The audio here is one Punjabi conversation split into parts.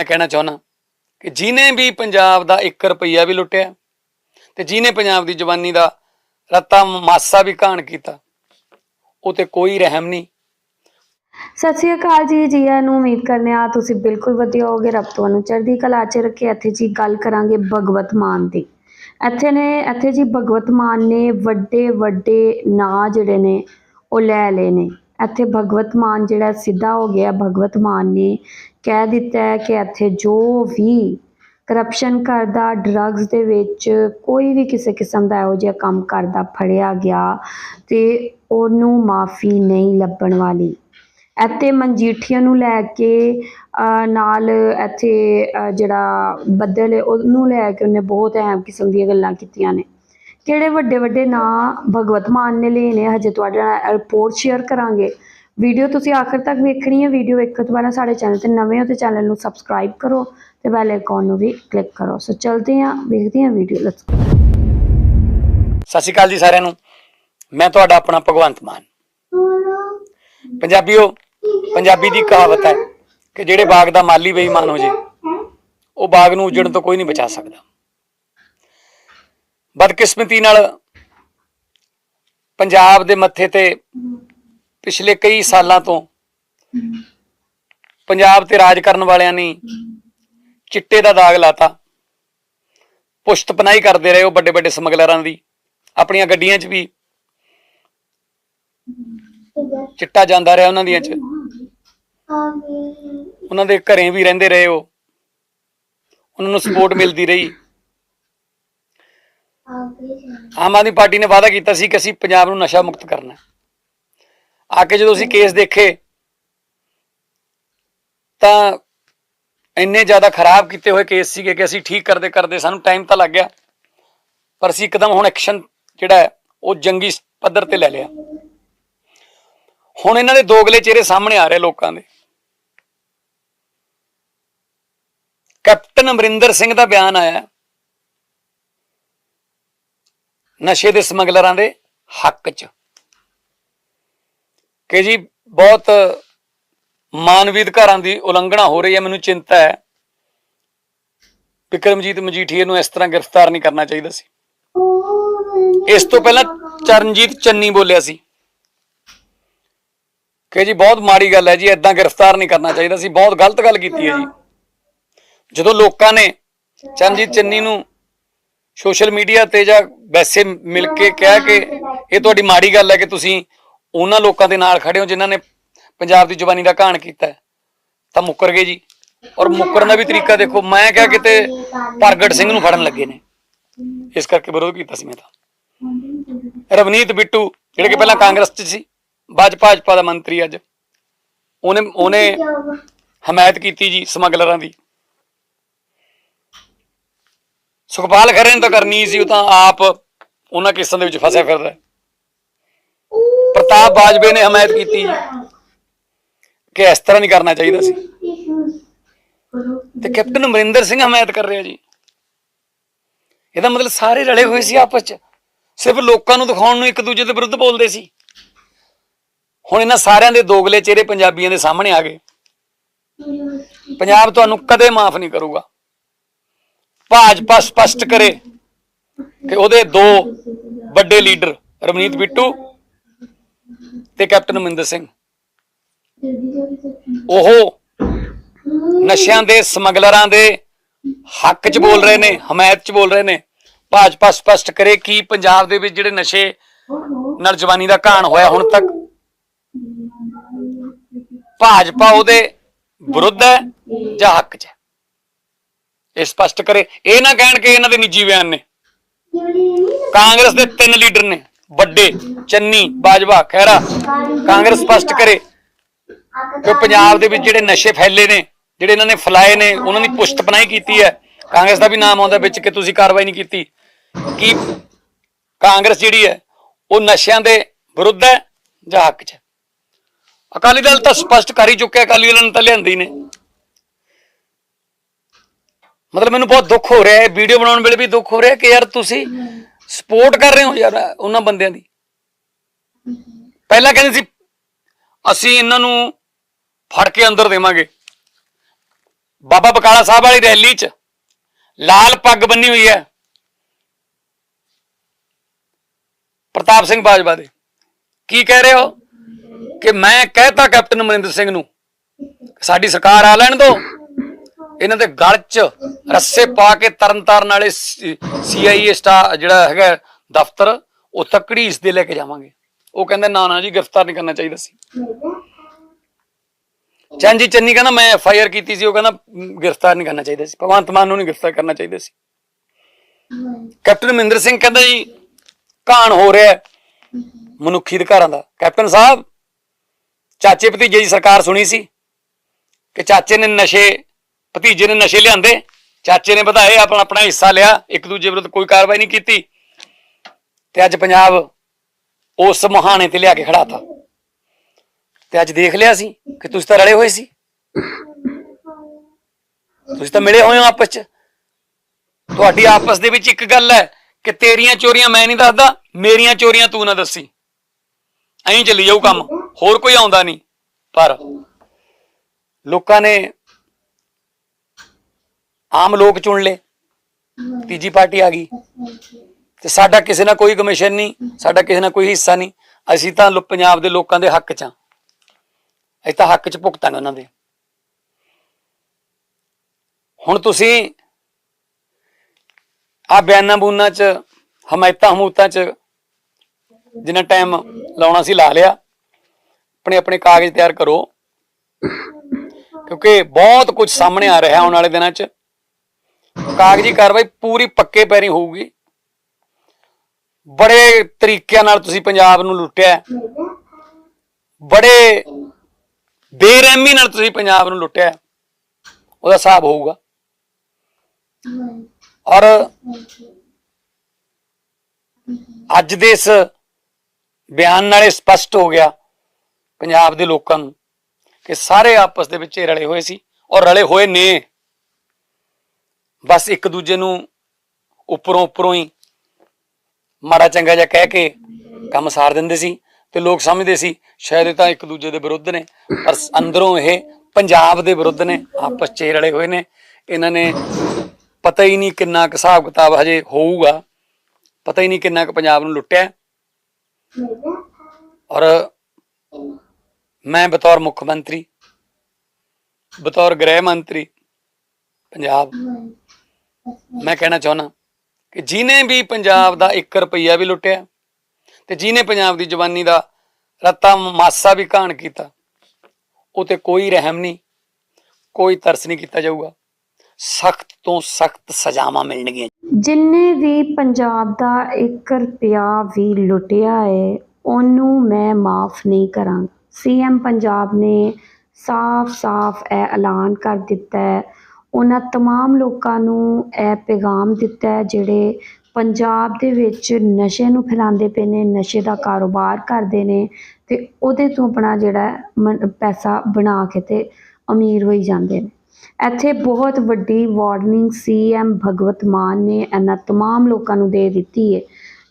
ਮੈਂ ਕਹਿਣਾ ਚਾਹੁੰਦਾ ਕਿ ਜਿਨੇ ਵੀ ਪੰਜਾਬ ਦਾ 1 ਰੁਪਈਆ ਵੀ ਲੁੱਟਿਆ ਤੇ ਜਿਨੇ ਪੰਜਾਬ ਦੀ ਜਵਾਨੀ ਦਾ ਰੱਤਾ ਮਾਸਾ ਵੀ ਘਾਣ ਕੀਤਾ, ਉਹ ਤੇ ਕੋਈ ਰਹਿਮ ਨਹੀਂ। ਸਤਿ ਸ਼੍ਰੀ ਅਕਾਲ ਜੀ ਜੀ ਨੂੰ ਉਮੀਦ ਕਰਨੇ ਆ ਤੁਸੀਂ ਬਿਲਕੁਲ ਵਧੀਆ ਹੋਗੇ ਰੱਬ ਤੁਹਾਨੂੰ ਚੜ੍ਹਦੀ ਕਲਾ 'ਚ ਰੱਖੇ। ਇੱਥੇ ਜੀ ਗੱਲ ਕਰਾਂਗੇ ਭਗਵਤ ਮਾਨ ਦੀ। ਇੱਥੇ ਨੇ, ਇੱਥੇ ਜੀ ਭਗਵਤ ਮਾਨ ਨੇ ਵੱਡੇ ਵੱਡੇ ਨਾਂ ਜਿਹੜੇ ਨੇ, ਉਹ ਲੈ ਲਏ ਨੇ। ਇੱਥੇ ਭਗਵਤ ਮਾਨ ਜਿਹੜਾ ਸਿੱਧਾ ਹੋ ਗਿਆ, ਭਗਵਤ ਮਾਨ ਨੇ ਕਹਿ ਦਿੱਤਾ ਹੈ ਕਿ ਇੱਥੇ ਜੋ ਵੀ ਕਰਪਸ਼ਨ ਕਰਦਾ ਡਰੱਗਸ ਦੇ ਵਿੱਚ ਕੋਈ ਵੀ ਕਿਸੇ ਕਿਸਮ ਦਾ ਇਹੋ ਜਿਹਾ ਕੰਮ ਕਰਦਾ, ਫੜਿਆ ਗਿਆ ਤੇ ਉਹਨੂੰ ਮਾਫੀ ਨਹੀਂ ਲੱਭਣ ਵਾਲੀ। ਇੱਥੇ ਮਨਜੀਠੀਆਂ ਨੂੰ ਲੈ ਕੇ ਨਾਲ ਇੱਥੇ ਜਿਹੜਾ ਬੱਦਲ ਹੈ, ਉਹਨੂੰ ਲੈ ਕੇ ਉਹਨੇ ਬਹੁਤ ਅਹਿਮ ਕਿਸਮ ਦੀਆਂ ਗੱਲਾਂ ਕੀਤੀਆਂ ਨੇ। ਕਿਹੜੇ ਵੱਡੇ ਵੱਡੇ ਨਾਂ ਭਗਵਤ ਮਾਨ ਨੇ ਲਏ ਨੇ, ਹਜੇ ਤੁਹਾਡੇ ਨਾਲ ਰਿਪੋਰਟ ਸ਼ੇਅਰ ਕਰਾਂਗੇ। ਵੀਡੀਓ ਤੁਸੀਂ ਆਖਰ ਤੱਕ ਵੇਖਣੀ ਹੈ ਵੀਡੀਓ ਵੇਖਣ ਤੋਂ ਪਹਿਲਾਂ ਸਾਡੇ ਚੈਨਲ ਤੇ ਨਵੇਂ ਹੋ ਤੇ ਚੈਨਲ ਨੂੰ ਸਬਸਕ੍ਰਾਈਬ ਕਰੋ ਤੇ ਬੈਲ ਆਈਕਨ ਨੂੰ ਵੀ ਕਲਿੱਕ ਕਰੋ। ਸੋ ਚਲਦੇ ਹਾਂ, ਵੇਖਦੇ ਹਾਂ ਵੀਡੀਓ ਲੈਟਸ ਸਤਿ ਸ਼੍ਰੀ ਅਕਾਲ ਜੀ ਸਾਰਿਆਂ ਨੂੰ। ਮੈਂ ਤੁਹਾਡਾ ਆਪਣਾ ਭਗਵੰਤ ਮਾਨ। ਪੰਜਾਬੀਓ, ਪੰਜਾਬੀ ਦੀ ਕਹਾਵਤ ਹੈ ਕਿ ਜਿਹੜੇ ਬਾਗ ਦਾ ਮਾਲੀ ਬੇਈਮਾਨ ਹੋ ਜੇ, ਉਹ ਬਾਗ ਨੂੰ ਉਜੜਨ ਤੋਂ ਕੋਈ ਨਹੀਂ ਬਚਾ ਸਕਦਾ। ਬਦਕਿਸਮਤੀ ਨਾਲ ਪੰਜਾਬ ਦੇ ਮੱਥੇ ਤੇ ਪਿਛਲੇ ਕਈ ਸਾਲਾਂ ਤੋਂ ਪੰਜਾਬ ਤੇ ਰਾਜ ਕਰਨ ਵਾਲਿਆਂ ਨੇ ਚਿੱਟੇ ਦਾ ਦਾਗ ਲਾਤਾ। ਪੁਸ਼ਤ ਪਨਾਈ ਕਰਦੇ ਰਹੇ ਉਹ ਵੱਡੇ ਵੱਡੇ ਸਮਗਲਰਾਂ ਦੀ। ਆਪਣੀਆਂ ਗੱਡੀਆਂ 'ਚ ਵੀ ਚਿੱਟਾ ਜਾਂਦਾ ਰਿਹਾ ਉਹਨਾਂ ਦੀਆਂ 'ਚ। ਉਹਨਾਂ ਦੇ ਘਰੇ ਵੀ ਰਹਿੰਦੇ ਰਹੇ ਉਹ। ਉਹਨਾਂ ਨੂੰ ਸਪੋਰਟ ਮਿਲਦੀ ਰਹੀ। ਆਮ ਆਦਮੀ ਪਾਰਟੀ ਨੇ ਵਾਅਦਾ ਕੀਤਾ ਸੀ ਕਿ ਅਸੀਂ ਪੰਜਾਬ ਨੂੰ ਨਸ਼ਾ ਮੁਕਤ ਕਰਨਾ ਆ ਕੇ ਜਦੋਂ ਅਸੀਂ ਕੇਸ ਦੇਖੇ, ਤਾਂ ਇੰਨੇ ਜ਼ਿਆਦਾ ਖਰਾਬ ਕੀਤੇ ਹੋਏ ਕੇਸ ਸੀਗੇ ਕਿ ਅਸੀਂ ਠੀਕ ਕਰਦੇ ਕਰਦੇ ਸਾਨੂੰ ਟਾਈਮ ਤਾਂ ਲੱਗ ਗਿਆ, ਪਰ ਅਸੀਂ ਇੱਕਦਮ ਹੁਣ ਐਕਸ਼ਨ ਜਿਹੜਾ ਉਹ ਜੰਗੀ ਪੱਧਰ ਤੇ ਲੈ ਲਿਆ। ਹੁਣ ਇਹਨਾਂ ਦੇ ਦੋਗਲੇ ਚਿਹਰੇ ਸਾਹਮਣੇ ਆ ਰਹੇ ਲੋਕਾਂ ਦੇ। ਕੈਪਟਨ ਅਮਰਿੰਦਰ ਸਿੰਘ ਦਾ ਬਿਆਨ ਆਇਆ ਹੈ। ਨਸ਼ੇ ਦੇ ਸਮਗਲਰਾਂ ਦੇ ਹੱਕ 'ਚ। ਕਿ ਜੀ ਬਹੁਤ ਮਾਨਵੀ ਅਧਿਕਾਰਾਂ ਦੀ ਉਲੰਘਣਾ ਹੋ ਰਹੀ ਹੈ, ਮੈਨੂੰ ਚਿੰਤਾ ਹੈ ਵਿਕਰਮਜੀਤ ਮਜੀਠੀਏ ਨੂੰ ਇਸ ਤਰ੍ਹਾਂ ਗ੍ਰਿਫਤਾਰ ਨਹੀਂ ਕਰਨਾ ਚਾਹੀਦਾ ਸੀ। ਇਸ ਤੋਂ ਪਹਿਲਾਂ ਚਰਨਜੀਤ ਚੰਨੀ ਬੋਲਿਆ ਸੀ ਕਿ ਜੀ ਬਹੁਤ ਮਾੜੀ ਗੱਲ ਹੈ ਜੀ ਐਦਾਂ ਗ੍ਰਿਫਤਾਰ ਨਹੀਂ ਕਰਨਾ ਚਾਹੀਦਾ ਸੀ, ਬਹੁਤ ਗਲਤ ਗੱਲ ਕੀਤੀ ਹੈ ਜੀ। ਜਦੋਂ ਲੋਕਾਂ ਨੇ ਚਰਨਜੀਤ ਚੰਨੀ ਨੂੰ ਸੋਸ਼ਲ ਮੀਡੀਆ ਤੇ ਜਾਂ ਵੈਸੇ ਮਿਲ ਕੇ ਕਿਹਾ ਕਿ ਇਹ ਤੁਹਾਡੀ ਮਾੜੀ ਗੱਲ ਹੈ ਕਿ ਤੁਸੀਂ ਉਹਨਾਂ ਲੋਕਾਂ ਦੇ ਨਾਲ ਖੜੇ ਹੋ ਜਿਨ੍ਹਾਂ ਨੇ ਪੰਜਾਬ ਦੀ ਜ਼ੁਬਾਨੀ ਦਾ ਘਾਣ ਕੀਤਾ ਤਾਂ ਮੁੱਕਰ ਗਏ ਜੀ। ਔਰ ਮੁੱਕਰਨ ਦਾ ਵੀ ਤਰੀਕਾ ਦੇਖੋ ਮੈਂ ਕਿਹਾ ਕਿਤੇ ਪ੍ਰਗਟ ਸਿੰਘ ਨੂੰ ਫੜਨ ਲੱਗੇ ਨੇ। ਇਸ ਕਰਕੇ ਵਿਰੋਧ ਕੀਤਾ ਸੀ ਮੈਂ ਤਾਂ। ਰਵਨੀਤ ਬਿੱਟੂ ਜਿਹੜੇ ਕਿ ਪਹਿਲਾਂ ਕਾਂਗਰਸ 'ਚ ਸੀ ਬਾਜ ਭਾਜਪਾ ਦਾ ਮੰਤਰੀ ਅੱਜ। ਉਹਨੇ ਉਹਨੇ ਹਮਾਇਤ ਕੀਤੀ ਜੀ ਸਮਗਲਰਾਂ ਦੀ। ਸੁਖਪਾਲ ਖਰੇ ਨੇ ਤਾਂ ਕਰਨੀ ਸੀ ਉਹ ਤਾਂ ਆਪ ਉਹਨਾਂ ਕੇਸਾਂ ਦੇ ਵਿੱਚ ਫਸਿਆ ਫਿਰਦਾ। ਪ੍ਰਤਾਪ ਬਾਜਵੇ ਨੇ ਹਮਾਇਤ ਕੀਤੀ। ਕਿ ਇਸ ਤਰ੍ਹਾਂ ਨਹੀਂ ਕਰਨਾ ਚਾਹੀਦਾ ਸੀ। ਤੇ ਕੈਪਟਨ ਅਮਰਿੰਦਰ ਸਿੰਘ ਹਮਾਇਤ ਕਰ ਰਿਹਾ ਜੀ। ਇਹਦਾ ਮਤਲਬ ਸਾਰੇ ਰਲੇ ਹੋਏ ਸੀ ਆਪਸ ਚ। ਸਿਰਫ ਲੋਕਾਂ ਨੂੰ ਦਿਖਾਉਣ ਨੂੰ ਇੱਕ ਦੂਜੇ ਦੇ ਵਿਰੁੱਧ ਬੋਲਦੇ ਸੀ। ਹੁਣ ਇਹਨਾਂ ਸਾਰਿਆਂ ਦੇ ਦੋਗਲੇ ਚਿਹਰੇ ਪੰਜਾਬੀਆਂ ਦੇ ਸਾਹਮਣੇ ਆ ਗਏ। ਪੰਜਾਬ ਤੁਹਾਨੂੰ ਕਦੇ ਮਾਫ ਨਹੀਂ ਕਰੂਗਾ। ਭਾਜਪਾ ਸਪਸ਼ਟ ਕਰੇ ਕਿ ਉਹਦੇ ਦੋ ਵੱਡੇ ਲੀਡਰ ਰਮਨੀਤ ਬਿੱਟੂ ਤੇ ਕੈਪਟਨ ਅਮਰਿੰਦਰ ਸਿੰਘ। ਉਹ ਨਸ਼ਿਆਂ ਦੇ ਸਮਗਲਰਾਂ ਦੇ ਹੱਕ 'ਚ ਬੋਲ ਰਹੇ ਨੇ, ਹਮਾਇਤ 'ਚ ਬੋਲ ਰਹੇ ਨੇ। ਭਾਜਪਾ ਸਪਸ਼ਟ ਕਰੇ ਕਿ ਪੰਜਾਬ ਦੇ ਵਿੱਚ ਜਿਹੜੇ ਨਸ਼ੇ ਨਾਲ ਜਵਾਨੀ ਦਾ ਘਾਣ ਹੋਇਆ ਹੁਣ ਤੱਕ? ਭਾਜਪਾ ਉਹਦੇ ਵਿਰੁੱਧ ਹੈ ਜਾਂ ਹੱਕ 'ਚ ਹੈ? ਇਹ ਸਪਸ਼ਟ ਕਰੇ। ਇਹ ਨਾ ਕਹਿਣ ਕਿ ਇਹਨਾਂ ਦੇ ਨਿੱਜੀ ਬਿਆਨ ਨੇ। ਕਾਂਗਰਸ ਦੇ ਤਿੰਨ ਲੀਡਰ ਨੇ। ਵੱਡੇ, ਚੰਨੀ, ਬਾਜਵਾ, ਖਹਿਰਾ। ਕਾਂਗਰਸ ਸਪਸ਼ਟ ਕਰੇ ਕਿ ਪੰਜਾਬ ਦੇ ਵਿੱਚ ਜਿਹੜੇ ਨਸ਼ੇ ਫੈਲੇ ਨੇ, ਜਿਹੜੇ ਇਹਨਾਂ ਨੇ ਫਲਾਏ ਨੇ, ਉਹਨਾਂ ਦੀ ਪੁਸ਼ਤ ਪਨਾਈ ਕੀਤੀ ਹੈ। ਕਾਂਗਰਸ ਦਾ ਵੀ ਨਾਮ ਆਉਂਦਾ ਵਿੱਚ ਕਿ ਤੁਸੀਂ ਕਾਰਵਾਈ ਨਹੀਂ ਕੀਤੀ। ਕੀ ਕਾਂਗਰਸ ਜਿਹੜੀ ਹੈ, ਉਹ ਨਸ਼ਿਆਂ ਦੇ ਵਿਰੁੱਧ ਹੈ ਜਾਂ ਹੱਕ 'ਚ ਅਕਾਲੀ ਦਲ ਤਾਂ ਸਪਸ਼ਟ ਕਰ ਹੀ ਚੁੱਕਿਆ, ਅਕਾਲੀ ਦਲ ਨੇ ਤਾਂ ਲਿਆਂਦੀ ਨੇ। ਮਤਲਬ ਮੈਨੂੰ ਬਹੁਤ ਦੁੱਖ ਹੋ ਰਿਹਾ ਹੈ, ਵੀਡੀਓ ਬਣਾਉਣ ਵੇਲੇ ਵੀ ਦੁੱਖ ਹੋ ਰਿਹਾ ਕਿ ਯਾਰ ਤੁਸੀਂ ਸਪੋਰਟ ਕਰ ਰਹੇ ਹੋ ਯਾਰ ਉਹਨਾਂ ਬੰਦਿਆਂ ਦੀ। ਪਹਿਲਾਂ ਕਹਿੰਦੇ ਸੀ, ਅਸੀਂ ਇਹਨਾਂ ਨੂੰ ਫੜ ਕੇ ਅੰਦਰ ਦੇਵਾਂਗੇ। ਬਾਬਾ ਬਕਾਲਾ ਸਾਹਿਬ ਵਾਲੀ ਰੈਲੀ 'ਚ ਲਾਲ ਪੱਗ ਬੰਨੀ ਹੋਈ ਹੈ। ਪ੍ਰਤਾਪ ਸਿੰਘ ਬਾਜਵਾ ਦੇ। ਕੀ ਕਹਿ ਰਹੇ ਹੋ? ਕਿ ਮੈਂ ਕਹਿਤਾ ਕੈਪਟਨ ਅਮਰਿੰਦਰ ਸਿੰਘ ਨੂੰ, ਸਾਡੀ ਸਰਕਾਰ ਆ ਲੈਣ ਦੋ। ਇਹਨਾਂ ਦੇ ਗਲ 'ਚ ਰੱਸੇ ਪਾ ਕੇ ਤਰਨਤਾਰਨ ਵਾਲੇ ਸੀਆਈਏ ਸਟਾ, ਜਿਹੜਾ ਹੈਗਾ ਦਫ਼ਤਰ ਉਹ ਤੱਕੜੀ ਦੇ ਲੈ ਕੇ ਜਾਵਾਂਗੇ। ਉਹ ਕਹਿੰਦੇ, ਨਾ ਨਾ ਜੀ, ਗ੍ਰਿਫਤਾਰ ਨਹੀਂ ਕਰਨਾ ਚਾਹੀਦਾ ਸੀ। ਚੰਜੀ ਚੰਨੀ ਕਹਿੰਦਾ, ਮੈਂ ਐਫ ਆਈ ਆਰ ਕੀਤੀ ਸੀ। ਉਹ ਕਹਿੰਦਾ ਗ੍ਰਿਫਤਾਰ ਨਹੀਂ ਕਰਨਾ ਚਾਹੀਦਾ ਸੀ। ਭਗਵੰਤ ਮਾਨ ਨੂੰ ਨਹੀਂ ਗ੍ਰਿਫਤਾਰ ਕਰਨਾ ਚਾਹੀਦਾ ਸੀ। ਕੈਪਟਨ ਮਹਿੰਦਰ ਸਿੰਘ ਕਹਿੰਦਾ ਜੀ, ਘਾਣ ਹੋ ਰਿਹਾ ਮਨੁੱਖੀ ਅਧਿਕਾਰਾਂ ਦਾ। ਕੈਪਟਨ ਸਾਹਿਬ, ਚਾਚੇ ਭਤੀਜੇ ਦੀ ਸਰਕਾਰ ਸੁਣੀ ਸੀ ਕਿ ਚਾਚੇ ਨੇ ਨਸ਼ੇ ਭਤੀਜੇ ਨੇ ਨਸ਼ੇ ਲਿਆਂਦੇ, ਚਾਚੇ ਨੇ ਵਧਾਏ, ਆਪਣਾ ਆਪਣਾ ਹਿੱਸਾ ਲਿਆ, ਇੱਕ ਦੂਜੇ ਵਿਰੁੱਧ ਕੋਈ ਕਾਰਵਾਈ ਨਹੀਂ ਕੀਤੀ। ਤੇ ਅੱਜ ਪੰਜਾਬ ਉਸ ਮੁਹਾਣੇ ਤੇ ਲਿਆ ਕੇ ਖੜਾਤਾ। ਤੇ ਅੱਜ ਦੇਖ ਲਿਆ ਸੀ ਕਿ ਤੁਸੀਂ ਤਾਂ ਰਲੇ ਹੋਏ ਸੀ। ਤੁਸੀਂ ਤਾਂ ਮਿਲੇ ਹੋਏ ਹੋ ਆਪਸ ਚ। ਤੁਹਾਡੀ ਆਪਸ ਦੇ ਵਿੱਚ ਇੱਕ ਗੱਲ ਹੈ ਕਿ ਤੇਰੀਆਂ ਚੋਰੀਆਂ ਮੈਂ ਨਹੀਂ ਦੱਸਦਾ, ਮੇਰੀਆਂ ਚੋਰੀਆਂ ਤੂੰ ਨਾ ਦੱਸੀ। ਐਂ ਚੱਲੀ ਜਾਊ ਕੰਮ, ਹੋਰ ਕੋਈ ਆਉਂਦਾ ਨਹੀਂ। ਪਰ ਲੋਕਾਂ ਨੇ ਆਮ ਲੋਕ ਚੁਣ ਲਏ। ਤੀਜੀ ਪਾਰਟੀ ਆ ਗਈ। ਤੇ ਸਾਡਾ ਕਿਸੇ ਨਾਲ ਕੋਈ ਕਮਿਸ਼ਨ ਨਹੀਂ ਸਾਡਾ ਕਿਸੇ ਨਾਲ ਕੋਈ ਹਿੱਸਾ ਨਹੀਂ। ਅਸੀਂ ਤਾਂ ਲੋ- ਪੰਜਾਬ ਦੇ ਲੋਕਾਂ ਦੇ ਹੱਕ 'ਚ ਆ ਅਸੀਂ ਤਾਂ ਹੱਕ 'ਚ ਭੁਗਤਾਂਗੇ ਉਹਨਾਂ ਦੇ। ਹੁਣ ਤੁਸੀਂ ਆ ਬਿਆਨਾਂ ਬੂਨਾਂ 'ਚ ਹਮਾਇਤਾਂ ਹਮੂਤਾਂ 'ਚ ਜਿੰਨਾ ਟਾਈਮ ਲਾਉਣਾ ਸੀ ਲਾ ਲਿਆ। ਆਪਣੇ ਆਪਣੇ ਕਾਗਜ਼ ਤਿਆਰ ਕਰੋ। ਕਿਉਂਕਿ ਬਹੁਤ ਕੁਝ ਸਾਹਮਣੇ ਆ ਰਿਹਾ ਆਉਣ ਵਾਲੇ ਦਿਨਾਂ 'ਚ। ਕਾਗਜ਼ੀ ਕਾਰਵਾਈ ਪੂਰੀ ਪੱਕੇ ਪੈਰੀ ਹੋਊਗੀ। ਬੜੇ ਤਰੀਕਿਆਂ ਨਾਲ ਤੁਸੀਂ ਪੰਜਾਬ ਨੂੰ ਲੁੱਟਿਆ ਬੜੇ ਬੇਰਹਿਮੀ ਨਾਲ ਤੁਸੀਂ ਪੰਜਾਬ ਨੂੰ ਲੁੱਟਿਆ ਉਹਦਾ ਹਿਸਾਬ ਹੋਊਗਾ। ਔਰ ਅੱਜ ਦੇ ਇਸ ਬਿਆਨ ਨਾਲ ਇਹ ਸਪਸ਼ਟ ਹੋ ਗਿਆ ਪੰਜਾਬ ਦੇ ਲੋਕਾਂ ਨੂੰ ਕਿ ਸਾਰੇ ਆਪਸ ਦੇ ਵਿੱਚ ਹੀ ਰਲੇ ਹੋਏ ਸੀ ਔਰ ਰਲੇ ਹੋਏ ਨੇ। ਬਸ ਇੱਕ ਦੂਜੇ ਨੂੰ ਉੱਪਰੋਂ ਉੱਪਰੋਂ ਹੀ ਮਾੜਾ ਚੰਗਾ ਜਿਹਾ ਕਹਿ ਕੇ ਕੰਮ ਸਾਰ ਦਿੰਦੇ ਸੀ ਤੇ ਲੋਕ ਸਮਝਦੇ ਸੀ, ਸ਼ਾਇਦ ਇਹ ਤਾਂ ਇੱਕ ਦੂਜੇ ਦੇ ਵਿਰੁੱਧ ਨੇ, ਪਰ ਅੰਦਰੋਂ ਇਹ ਪੰਜਾਬ ਦੇ ਵਿਰੁੱਧ ਨੇ, ਆਪਸ 'ਚ ਰਲੇ ਹੋਏ ਨੇ। ਇਹਨਾਂ ਨੇ ਪਤਾ ਹੀ ਨਹੀਂ ਕਿੰਨਾ ਕੁ ਹਿਸਾਬ ਕਿਤਾਬ ਹਜੇ ਹੋਊਗਾ, ਪਤਾ ਹੀ ਨਹੀਂ ਕਿੰਨਾ ਕੁ ਪੰਜਾਬ ਨੂੰ ਲੁੱਟਿਆ। ਔਰ ਮੈਂ ਬਤੌਰ ਮੁੱਖ ਮੰਤਰੀ, ਬਤੌਰ ਗ੍ਰਹਿ ਮੰਤਰੀ, ਪੰਜਾਬ। ਮੈਂ ਕਹਿਣਾ ਚਾਹੁੰਦਾ ਕਿ ਜਿਨੇ ਵੀ ਪੰਜਾਬ ਦਾ 1 ਰੁਪਈਆ ਵੀ ਲੁੱਟਿਆ ਤੇ ਜਿਨੇ ਪੰਜਾਬ ਦੀ ਜਵਾਨੀ ਦਾ ਰੱਤਾ ਮਾਸਾ ਵੀ ਘਾਣ ਕੀਤਾ ਉਹ ਤੇ ਕੋਈ ਰਹਿਮ ਨਹੀਂ, ਕੋਈ ਤਰਸ ਨਹੀਂ ਕੀਤਾ ਜਾਊਗਾ। ਸਖਤ ਤੋਂ ਸਖਤ ਸਜ਼ਾਵਾਂ ਮਿਲਣਗੀਆਂ। ਜਿੰਨੇ ਵੀ ਪੰਜਾਬ ਦਾ 1 ਰੁਪਿਆ ਵੀ ਲੁੱਟਿਆ ਹੈ ਉਹਨੂੰ ਮੈਂ ਮਾਫ ਨਹੀਂ ਕਰਾਂਗਾ। ਸੀਐਮ ਪੰਜਾਬ ਨੇ ਸਾਫ਼-ਸਾਫ਼ ਇਹ ਐਲਾਨ ਕਰ ਦਿੱਤਾ ਹੈ ਉਹਨਾਂ ਤਮਾਮ ਲੋਕਾਂ ਨੂੰ ਇਹ ਪੈਗਾਮ ਦਿੱਤਾ ਜਿਹੜੇ ਪੰਜਾਬ ਦੇ ਵਿੱਚ ਨਸ਼ੇ ਨੂੰ ਫੈਲਾਉਂਦੇ ਪਏ ਨੇ, ਨਸ਼ੇ ਦਾ ਕਾਰੋਬਾਰ ਕਰਦੇ ਨੇ ਅਤੇ ਉਹਦੇ ਤੋਂ ਆਪਣਾ ਜਿਹੜਾ ਮਨ, ਪੈਸਾ ਬਣਾ ਕੇ ਅਤੇ ਅਮੀਰ ਹੋਈ ਜਾਂਦੇ ਨੇ। ਇੱਥੇ ਬਹੁਤ ਵੱਡੀ warning C M Bhagwant Mann ਨੇ ਇਹਨਾਂ ਤਮਾਮ ਲੋਕਾਂ ਨੂੰ ਦੇ ਦਿੱਤੀ ਹੈ,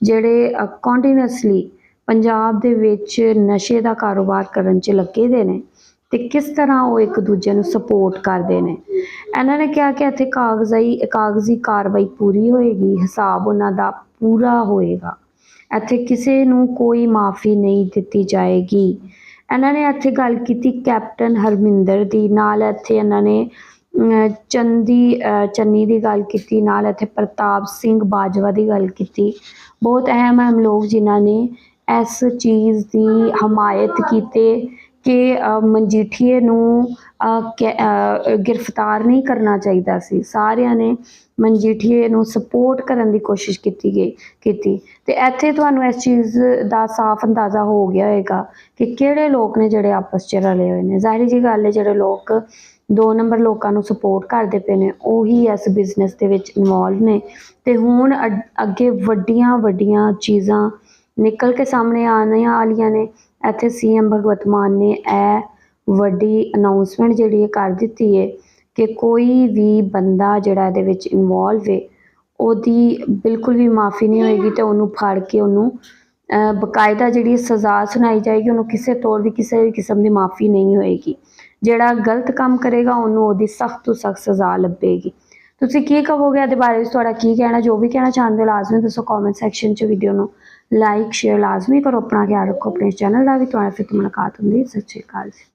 ਜਿਹੜੇ ਕੋਂਟੀਨਿਊਸਲੀ ਪੰਜਾਬ ਦੇ ਵਿੱਚ ਨਸ਼ੇ ਦਾ ਕਾਰੋਬਾਰ ਕਰਨ 'ਚ ਲੱਗੇ ਦੇ ਨੇ। ਤੇ ਕਿਸ ਤਰ੍ਹਾਂ ਉਹ ਇੱਕ ਦੂਜੇ ਨੂੰ ਸਪੋਰਟ ਕਰਦੇ ਨੇ? ਇਹਨਾਂ ਨੇ ਕਿਹਾ ਕਿ ਇੱਥੇ ਕਾਗਜ਼ਾਈ, ਕਾਗਜ਼ੀ ਕਾਰਵਾਈ ਪੂਰੀ ਹੋਏਗੀ, ਹਿਸਾਬ ਉਹਨਾਂ ਦਾ ਪੂਰਾ ਹੋਏਗਾ। ਇੱਥੇ ਕਿਸੇ ਨੂੰ ਕੋਈ ਮਾਫੀ ਨਹੀਂ ਦਿੱਤੀ ਜਾਏਗੀ। ਇਹਨਾਂ ਨੇ ਇੱਥੇ ਗੱਲ ਕੀਤੀ ਕੈਪਟਨ ਹਰਮਿੰਦਰ ਦੀ, ਨਾਲ ਇੱਥੇ ਇਹਨਾਂ ਨੇ ਚੰਦੀ ਚੰਨੀ ਦੀ ਗੱਲ ਕੀਤੀ, ਨਾਲ ਇੱਥੇ ਪ੍ਰਤਾਪ ਸਿੰਘ ਬਾਜਵਾ ਦੀ ਗੱਲ ਕੀਤੀ। ਬਹੁਤ ਅਹਿਮ ਅਹਿਮ ਲੋਕ ਜਿਨ੍ਹਾਂ ਨੇ ਇਸ ਚੀਜ਼ ਦੀ ਹਮਾਇਤ ਕੀਤੇ ਕਿ ਮਨਜੀਠੀਏ ਨੂੰ ਅ, ਗ੍ਰਿਫਤਾਰ ਨਹੀਂ ਕਰਨਾ ਚਾਹੀਦਾ ਸੀ। ਸਾਰਿਆਂ ਨੇ ਮਨਜੀਠੀਏ ਨੂੰ ਸਪੋਰਟ ਕਰਨ ਦੀ ਕੋਸ਼ਿਸ਼ ਕੀਤੀ ਗਈ ਕੀਤੀ। ਤੇ ਇੱਥੇ ਤੁਹਾਨੂੰ ਇਸ ਚੀਜ਼ ਦਾ ਸਾਫ਼ ਅੰਦਾਜ਼ਾ ਹੋ ਗਿਆ ਹੋਵੇਗਾ ਕਿ ਕਿਹੜੇ ਲੋਕ ਨੇ ਜਿਹੜੇ ਆਪਸ 'ਚ ਰਲੇ ਹੋਏ ਨੇ। ਜ਼ਾਹਿਰ ਜੀ ਗੱਲ ਹੈ ਜਿਹੜੇ ਲੋਕ ਦੋ ਨੰਬਰ ਲੋਕਾਂ ਨੂੰ ਸਪੋਰਟ ਕਰਦੇ ਪਏ ਨੇ ਉਹੀ ਇਸ ਬਿਜ਼ਨਸ ਦੇ ਵਿੱਚ ਇਨਵੋਲਵ ਨੇ। ਤੇ ਹੁਣ ਅੱਡ- ਅੱਗੇ ਵੱਡੀਆਂ ਵੱਡੀਆਂ ਚੀਜ਼ਾਂ ਨਿਕਲ ਕੇ ਸਾਹਮਣੇ ਆਉਣ ਵਾਲੀਆਂ ਨੇ। ਇੱਥੇ ਸੀਐਮ ਭਗਵੰਤ ਮਾਨ ਨੇ ਇਹ ਵੱਡੀ ਅਨਾਉਂਸਮੈਂਟ ਜਿਹੜੀ ਹੈ ਕਰ ਦਿੱਤੀ ਹੈ ਕਿ ਕੋਈ ਵੀ ਬੰਦਾ ਜਿਹੜਾ ਇਹਦੇ ਵਿੱਚ ਇਨਵੋਲਵ ਹੈ ਉਹਦੀ ਬਿਲਕੁਲ ਵੀ ਮਾਫੀ ਨਹੀਂ ਹੋਏਗੀ ਤੇ ਉਹਨੂੰ ਫੜ ਕੇ ਉਹਨੂੰ ਬਕਾਇਦਾ ਜਿਹੜੀ ਸਜ਼ਾ ਸੁਣਾਈ ਜਾਏਗੀ, ਉਹਨੂੰ ਕਿਸੇ ਤੌਰ ਵੀ ਕਿਸੇ ਵੀ ਕਿਸਮ ਦੀ ਮਾਫੀ ਨਹੀਂ ਹੋਏਗੀ। ਜਿਹੜਾ ਗਲਤ ਕੰਮ ਕਰੇਗਾ, ਉਹਨੂੰ ਉਹਦੀ ਸਖਤ ਤੋਂ ਸਖਤ ਸਜ਼ਾ ਲੱਭੇਗੀ। ਤੁਸੀਂ ਕੀ ਕਹੋਗੇ ਇਹਦੇ ਬਾਰੇ? ਵਿੱਚ ਤੁਹਾਡਾ ਕੀ ਕਹਿਣਾ? ਜੋ ਵੀ ਕਹਿਣਾ ਚਾਹੁੰਦੇ ਹੋ, ਲਾਜ਼ਮੀ ਦੱਸੋ ਕਮੈਂਟ ਸੈਕਸ਼ਨ 'ਚ ਵੀਡੀਓ ਨੂੰ। ਲਾਈਕ ਸ਼ੇਅਰ ਲਾਜ਼ਮੀ ਕਰੋ। ਆਪਣਾ ਖਿਆਲ ਰੱਖੋ। ਆਪਣੇ ਚੈਨਲ ਦਾ ਵੀ ਤੁਹਾਡੇ ਫਿਰ ਮੁਲਾਕਾਤ ਹੁੰਦੀ ਸੱਚੇ ਅਕਾਲ